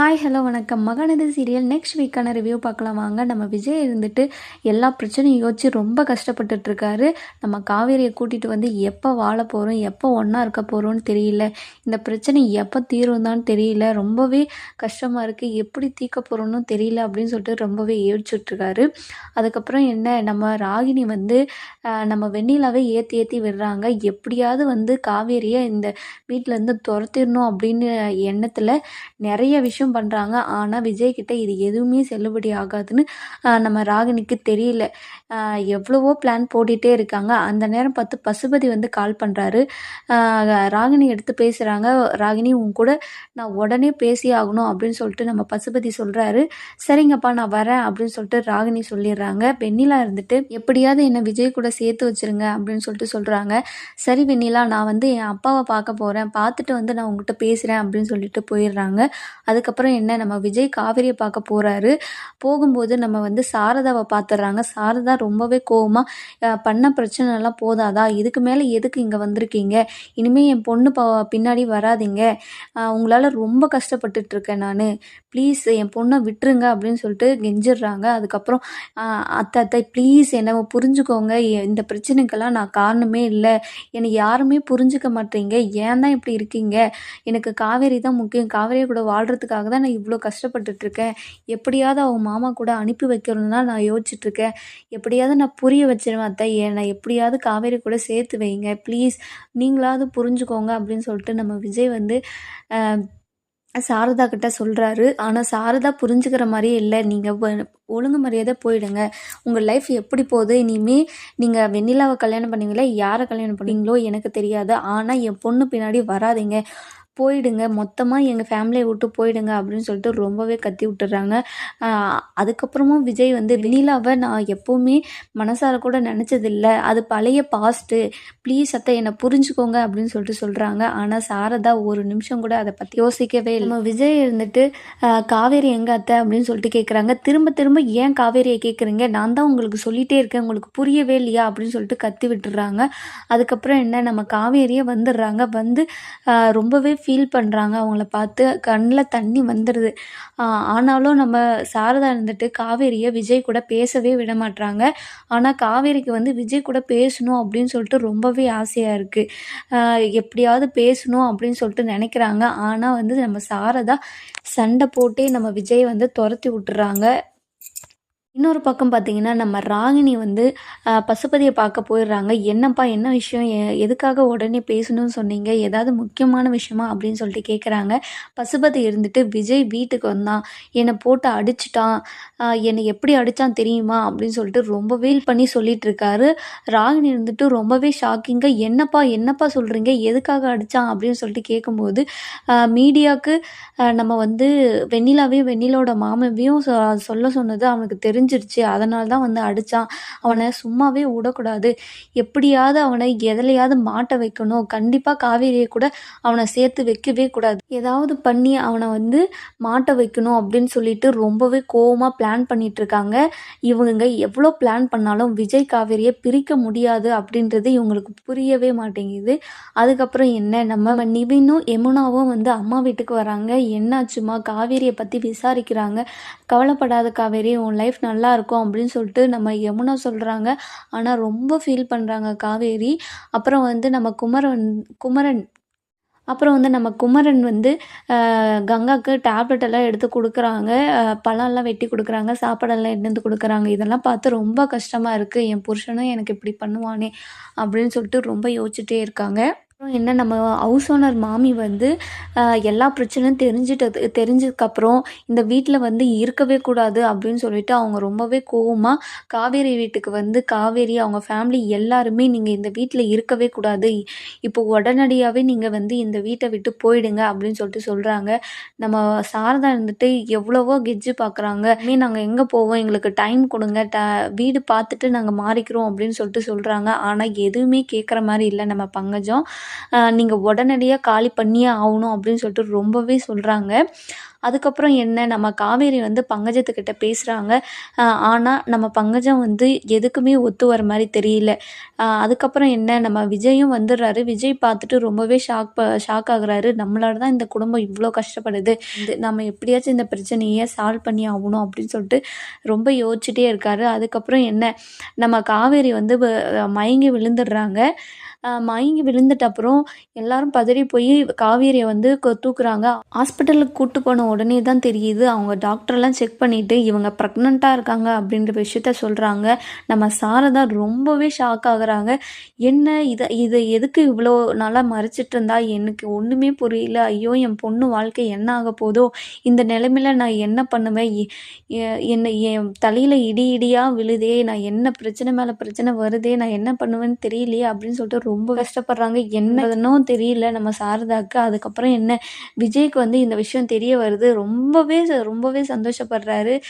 Hi hello வணக்கம். மகனது serial next வீக்கான ரிவ்யூ பார்க்கலாம். வாங்க நம்ம விஜய் இருந்துட்டு எல்லா பிரச்சனையும் யோசிச்சு ரொம்ப கஷ்டப்பட்டுட்ருக்காரு நம்ம காவேரியை கூட்டிகிட்டு வந்து எப்போ வாழ போகிறோம் எப்போ ஒன்றா இருக்க போகிறோம்னு தெரியல. இந்த பிரச்சனை எப்போ தீரும் தான் தெரியல. ரொம்பவே கஷ்டமாக இருக்குது எப்படி தீர்க்க போகிறோன்னு தெரியல அப்படின்னு சொல்லிட்டு ரொம்பவே ஏழ்ச்சிட்ருக்காரு அதுக்கப்புறம் என்ன நம்ம ராகினி வந்து நம்ம வெண்ணிலாவே ஏற்றி ஏற்றி விடுறாங்க. எப்படியாவது வந்து காவேரியை இந்த வீட்டிலேருந்து துரத்திடணும் அப்படின்னு எண்ணத்தில் நிறைய விஷயம் விஷயம் பண்ணுறாங்க ஆனால் விஜய்கிட்ட இது எதுவுமே செல்லுபடி ஆகாதுன்னு நம்ம ராகினிக்கு தெரியல. எவ்வளவோ பிளான் போட்டுகிட்டே இருக்காங்க. அந்த நேரம் பார்த்து பசுபதி வந்து கால் பண்ணுறாரு ராகினி எடுத்து பேசுகிறாங்க ராகினி உன் கூட நான் உடனே பேசி ஆகணும் அப்படின்னு சொல்லிட்டு நம்ம பசுபதி சொல்கிறாரு சரிங்கப்பா நான் வரேன் அப்படின்னு சொல்லிட்டு ராகினி சொல்லிடுறாங்க. வெண்ணிலா இருந்துட்டு எப்படியாவது என்னை விஜய் கூட சேர்த்து வச்சுருங்க அப்படின்னு சொல்லிட்டு சொல்கிறாங்க சரி வெண்ணிலா நான் வந்து என் அப்பாவை பார்க்க போகிறேன் பார்த்துட்டு வந்து நான் உங்ககிட்ட பேசுகிறேன் அப்படின்னு சொல்லிட்டு போயிடுறாங்க. அதுக்கு அதுக்கப்புறம் என்ன நம்ம விஜய் காவேரியை பார்க்க போகிறாரு போகும்போது நம்ம வந்து சாரதாவை பார்த்துட்றாங்க. சாரதா ரொம்பவே கோவமாக பண்ண பிரச்சனைலாம் போதாதா? இதுக்கு மேலே எதுக்கு இங்கே வந்திருக்கீங்க? இனிமேல் என் பொண்ணு ப பின்னாடி வராதிங்க. உங்களால் ரொம்ப கஷ்டப்பட்டுட்ருக்கேன் நான். ப்ளீஸ் என் பொண்ணை விட்டுருங்க அப்படின்னு சொல்லிட்டு கெஞ்சிடுறாங்க. அதுக்கப்புறம் அத்தை அத்தை ப்ளீஸ் என்னை புரிஞ்சுக்கோங்க. இந்த பிரச்சனைக்கெல்லாம் நான் காரணமே இல்லை. என்னை யாருமே புரிஞ்சுக்க மாட்டீங்க. ஏன் தான் இப்படி இருக்கீங்க? எனக்கு காவேரி தான் முக்கியம். காவேரியை கூட வாழ்கிறதுக்காக அதுக்காக தான் நான் இவ்வளோ கஷ்டப்பட்டுட்ருக்கேன். எப்படியாவது அவங்க மாமா கூட அனுப்பி வைக்கணும்னு தான் நான் யோசிச்சுட்ருக்கேன். எப்படியாவது நான் புரிய வச்சிருவேன் அத்தை. என்னை எப்படியாவது காவேரி கூட சேர்த்து வைங்க. ப்ளீஸ் நீங்களாவது புரிஞ்சுக்கோங்க அப்படின்னு சொல்லிட்டு நம்ம விஜய் வந்து சாரதா கிட்ட சொல்கிறாரு ஆனால் சாரதா புரிஞ்சுக்கிற மாதிரியே இல்லை. நீங்கள் ஒழுங்கு மரியாதை போயிடுங்க. உங்கள் லைஃப் எப்படி போகுது? இனிமேல் நீங்கள் வெண்ணிலாவை கல்யாணம் பண்ணுவீங்களா யாரை கல்யாணம் பண்ணீங்களோ? எனக்கு தெரியாது. ஆனால் என் பொண்ணு பின்னாடி வராதிங்க. போயிடுங்க மொத்தமாக எங்கள் ஃபேமிலியை விட்டு போயிடுங்க அப்படின்னு சொல்லிட்டு ரொம்பவே கத்தி விட்டுறாங்க. அதுக்கப்புறமும் விஜய் வந்து வெண்ணிலாவை நான் எப்போவுமே மனசார கூட நினச்சதில்ல. அது பழைய பாஸ்ட்டு ப்ளீஸ் அத்தை என்னை புரிஞ்சுக்கோங்க அப்படின்னு சொல்லிட்டு சொல்கிறாங்க ஆனால் சாரதா ஒரு நிமிஷம் கூட அதை பற்றி யோசிக்கவே இல்லை. நம்ம விஜய் இருந்துட்டு காவேரி எங்கே அத்தை அப்படின்னு சொல்லிட்டு கேட்குறாங்க திரும்ப திரும்ப ஏன் காவேரியை கேட்குறீங்க நான் தான் உங்களுக்கு சொல்லிகிட்டே இருக்கேன். உங்களுக்கு புரியவே இல்லையா? அப்படின்னு சொல்லிட்டு கத்தி விட்டுறாங்க. அதுக்கப்புறம் என்ன? நம்ம காவேரியை வந்துடுறாங்க. வந்து ரொம்பவே ஃபீல் பண்ணுறாங்க அவங்கள பார்த்து கண்ணில் தண்ணி வந்துடுது ஆனாலும் நம்ம சாரதா இருந்துட்டு காவேரியை விஜய் கூட பேசவே விட மாட்டுறாங்க ஆனால் காவேரிக்கு வந்து விஜய் கூட பேசணும் அப்படின்னு சொல்லிட்டு ரொம்பவே ஆசையாக இருக்குது எப்படியாவது பேசணும் அப்படின்னு சொல்லிட்டு நினைக்கிறாங்க. ஆனால் வந்து நம்ம சாரதா சண்டை போட்டே நம்ம விஜய் வந்து துரத்தி விட்டுறாங்க. இன்னொரு பக்கம் பார்த்தீங்கன்னா நம்ம ராகினி வந்து பசுபதியை பார்க்க போயிடுறாங்க. என்னப்பா என்ன விஷயம்? எதுக்காக உடனே பேசணும்னு சொன்னீங்க? ஏதாவது முக்கியமான விஷயமா? அப்படின்னு சொல்லிட்டு கேட்குறாங்க பசுபதி இருந்துட்டு விஜய் வீட்டுக்கு வந்தான். என்னை போட்டு அடிச்சிட்டான். என்னை எப்படி அடித்தான் தெரியுமா? அப்படின்னு சொல்லிட்டு ரொம்ப வீல் பண்ணி சொல்லிட்டு இருக்காரு. ராகினி இருந்துட்டு ரொம்பவே ஷாக்கிங்காக என்னப்பா என்னப்பா சொல்கிறீங்க எதுக்காக அடித்தான் அப்படின்னு சொல்லிட்டு கேட்கும்போது மீடியாவுக்கு நம்ம வந்து வெண்ணிலாவையும் வெண்ணிலோட மாமாவையும் சொல்ல சொன்னது அவனுக்கு தெரிஞ்சு தெரிஞ்சிருச்சு. அதனால தான் வந்து அடித்தான் அவனை சும்மாவே விடக்கூடாது. எப்படியாவது அவனை எதுலையாவது மாட்ட வைக்கணும். கண்டிப்பாக காவேரியை கூட அவனை சேர்த்து வைக்கவே கூடாது. ஏதாவது பண்ணி அவனை வந்து மாட்ட வைக்கணும் அப்படின்னு சொல்லிட்டு ரொம்பவே கோவமாக பிளான் பண்ணிட்டு இருக்காங்க. இவங்க எவ்வளோ பிளான் பண்ணாலும் விஜய் காவேரியை பிரிக்க முடியாது அப்படின்றது இவங்களுக்கு புரியவே மாட்டேங்குது. அதுக்கப்புறம் என்ன? நம்ம நிவினும் யமுனாவும் வந்து அம்மா வீட்டுக்கு வராங்க. என்னாச்சுமா? காவேரியை பற்றி விசாரிக்கிறாங்க. கவலைப்படாத காவேரி உன் லைஃப் நல்லா இருக்கும் அப்படின்னு சொல்லிட்டு நம்ம யமுனா சொல்கிறாங்க ஆனால் ரொம்ப ஃபீல் பண்ணுறாங்க காவேரி. அப்புறம் வந்து நம்ம குமரன் குமரன். அப்புறம் வந்து நம்ம குமரன் வந்து கங்காவுக்கு டேப்லெட் எல்லாம் எடுத்து கொடுக்குறாங்க. பழம்லாம் வெட்டி கொடுக்குறாங்க சாப்பாடெல்லாம் எடுத்து கொடுக்குறாங்க. இதெல்லாம் பார்த்து ரொம்ப கஷ்டமாக இருக்குது என் புருஷனும் எனக்கு இப்படி பண்ணுவானே அப்படின்னு சொல்லிட்டு ரொம்ப யோசிச்சுட்டே இருக்காங்க. அப்புறம் என்ன நம்ம ஹவுஸ் ஓனர் மாமி வந்து எல்லா பிரச்சனையும் தெரிஞ்சிட்டது தெரிஞ்சதுக்கப்புறம் இந்த வீட்டில் வந்து இருக்கவே கூடாது அப்படின்னு சொல்லிட்டு அவங்க ரொம்பவே கோவமாக காவேரி வீட்டுக்கு வந்து காவேரி அவங்க ஃபேமிலி எல்லாருமே நீங்கள் இந்த வீட்டில் இருக்கவே கூடாது. இப்போ உடனடியாகவே நீங்கள் வந்து இந்த வீட்டை விட்டு போயிடுங்க அப்படின்னு சொல்லிட்டு சொல்கிறாங்க நம்ம சாரதா இருந்துட்டு எவ்வளவோ கெஜ்ஜு பார்க்குறாங்க மீ நாங்கள் எங்கே போவோம்? எங்களுக்கு டைம் கொடுங்க. ட வீடு பார்த்துட்டு நாங்கள் மாறிக்கிறோம் அப்படின்னு சொல்லிட்டு சொல்கிறாங்க ஆனால் எதுவுமே கேட்குற மாதிரி இல்லை நம்ம பங்கஜம். நீங்கள் உடனடியாக காலி பண்ணியே ஆகணும் அப்படின்னு சொல்லிட்டு ரொம்பவே சொல்கிறாங்க அதுக்கப்புறம் என்ன? நம்ம காவேரி வந்து பங்கஜத்துக்கிட்ட பேசுகிறாங்க ஆனால் நம்ம பங்கஜம் வந்து எதுக்குமே ஒத்து வர மாதிரி தெரியல. அதுக்கப்புறம் என்ன? நம்ம விஜயும் வந்துடுறாரு. விஜய் பார்த்துட்டு ரொம்பவே ஷாக் ப ஷாக் ஆகுறாரு. நம்மளால தான் இந்த குடும்பம் இவ்வளோ கஷ்டப்படுது. நம்ம எப்படியாச்சும் இந்த பிரச்சனையை சால்வ் பண்ணி ஆகணும் அப்படின்னு சொல்லிட்டு ரொம்ப யோசிச்சுட்டே இருக்காரு. அதுக்கப்புறம் என்ன? நம்ம காவேரி வந்து வ- மயங்கி விழுந்துடுறாங்க. மயங்கி விழுந்துட்ட அப்புறம் எல்லாரும் பதறி போய் காவேரியை வந்து தூக்குறாங்க. ஹாஸ்பிட்டலுக்கு கூட்டு போன உடனே தான் தெரியுது அவங்க டாக்டர்லாம் செக் பண்ணிட்டு இவங்க ப்ரெக்னெண்ட்டாக இருக்காங்க அப்படின்ற விஷயத்த சொல்கிறாங்க நம்ம சாரதா ரொம்பவே ஷாக் ஆகுறாங்க. என்ன இதை இதை எதுக்கு இவ்வளோ நாளாக மறைச்சிட்டு இருந்தா? எனக்கு ஒன்றுமே புரியல. ஐயோ என் பொண்ணு வாழ்க்கை என்ன ஆக போதோ? இந்த நிலைமையில நான் என்ன பண்ணுவேன்? எ- எ- என்ன என் தலையில் இடி இடியாக விழுதே? நான் என்ன பிரச்சனை மேலே பிரச்சனை வருதே? நான் என்ன பண்ணுவேன்னு தெரியலையே அப்படின்னு சொல்லிட்டு ரொம்ப கஷ்டப்படுறாங்க. என்னதுன்னோ தெரியல. நம்ம சாரதாக்கு அதுக்கப்புறம் என்ன? விஜய்க்கு வந்து இந்த விஷயம் தெரிய வருது. ரொம்பவே ச- ரொம்பவே சந்தோஷப்படுறாரு.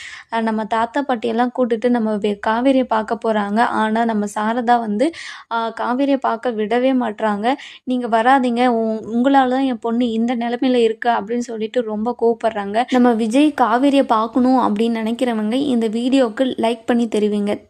நம்ம தாத்தா பாட்டியெல்லாம் கூட்டுட்டு நம்ம காவேரியை பார்க்க போகிறாங்க ஆனால் நம்ம சாரதா வந்து காவேரியை பார்க்க விடவே மாட்றாங்க. நீங்கள் வராதீங்க. உங்களால் தான் என் பொண்ணு இந்த நிலமையில இருக்கு அப்படின்னு சொல்லிட்டு ரொம்ப கோவப்படுறாங்க. நம்ம விஜய் காவேரியை பார்க்கணும் அப்படின்னு நினைக்கிறவங்க இந்த வீடியோவுக்கு லைக் பண்ணி தெரிவிங்க.